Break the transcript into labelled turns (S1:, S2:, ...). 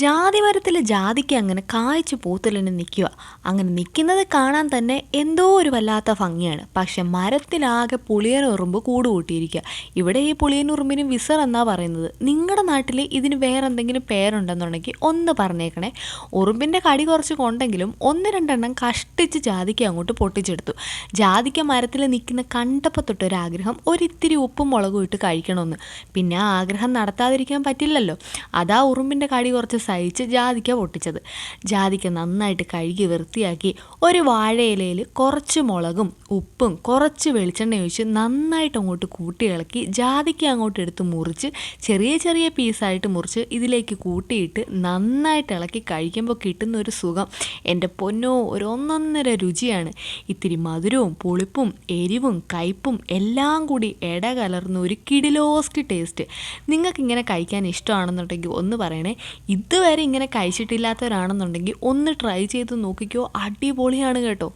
S1: ജാതി മരത്തിൽ ജാതിക്ക് അങ്ങനെ കായ്ച്ചു പൂത്തലിന് നിൽക്കുക. അങ്ങനെ നിൽക്കുന്നത് കാണാൻ തന്നെ എന്തോ ഒരു വല്ലാത്ത ഭംഗിയാണ്. പക്ഷെ മരത്തിലാകെ പുളിയൻ ഉറുമ്പ് കൂട് കൂട്ടിയിരിക്കുക ഇവിടെ ഈ പുളിയൻ ഉറുമ്പിന് വിസർ എന്നാ പറയുന്നത്? നിങ്ങളുടെ നാട്ടിൽ ഇതിന് വേറെ എന്തെങ്കിലും പേരുണ്ടെന്നുണ്ടെങ്കിൽ ഒന്ന് പറഞ്ഞേക്കണേ. ഉറുമ്പിന്റെ കടി കുറച്ച് കൊണ്ടെങ്കിലും ഒന്ന് രണ്ടെണ്ണം കഷ്ടിച്ച് ജാതിക്ക് അങ്ങോട്ട് പൊട്ടിച്ചെടുത്തു. ജാതിക്ക മരത്തിൽ നിൽക്കുന്ന കണ്ടപ്പോൾ തൊട്ടൊരാഗ്രഹം ഒരിത്തിരി ഉപ്പും മുളകും ഇട്ട് കഴിക്കണമെന്ന്. പിന്നെ ആഗ്രഹം നടത്താതിരിക്കാൻ പറ്റില്ലല്ലോ. അതാ ഉറുമ്പിന്റെ കടി കുറച്ച് സഹിച്ച് ജാതിക്ക പൊട്ടിച്ചത്. ജാതിക്ക നന്നായിട്ട് കഴുകി വൃത്തിയാക്കി ഒരു വാഴയിലയിൽ കുറച്ച് മുളകും ഉപ്പും കുറച്ച് വെളിച്ചെണ്ണ ഒഴിച്ച് നന്നായിട്ട് അങ്ങോട്ട് കൂട്ടി ഇളക്കി ജാതിക്ക അങ്ങോട്ട് എടുത്ത് മുറിച്ച് ചെറിയ ചെറിയ പീസായിട്ട് മുറിച്ച് ഇതിലേക്ക് കൂട്ടിയിട്ട് നന്നായിട്ട് ഇളക്കി കഴിക്കുമ്പോൾ കിട്ടുന്ന ഒരു സുഖം. എന്റെ പൊന്നോ ഒരു ഒന്നൊന്നര രുചിയാണ്. ഇത്തിരി മധുരവും പുളിപ്പും എരിവും കയ്പും എല്ലാം കൂടി ഇട കലർന്ന ഒരു കിടിലോസ്കി ടേസ്റ്റ് നിങ്ങൾക്ക് ഇങ്ങനെ കഴിക്കാൻ ഇഷ്ടമാണെന്നുണ്ടെങ്കിൽ ഒന്ന് പറയണേ ഇതുവരെ ഇങ്ങനെ കഴിച്ചിട്ടില്ലാത്തവരാണെന്നുണ്ടെങ്കിൽ ഒന്ന് ട്രൈ ചെയ്ത് നോക്കിക്കോ. അടിപൊളിയാണ് കേട്ടോ.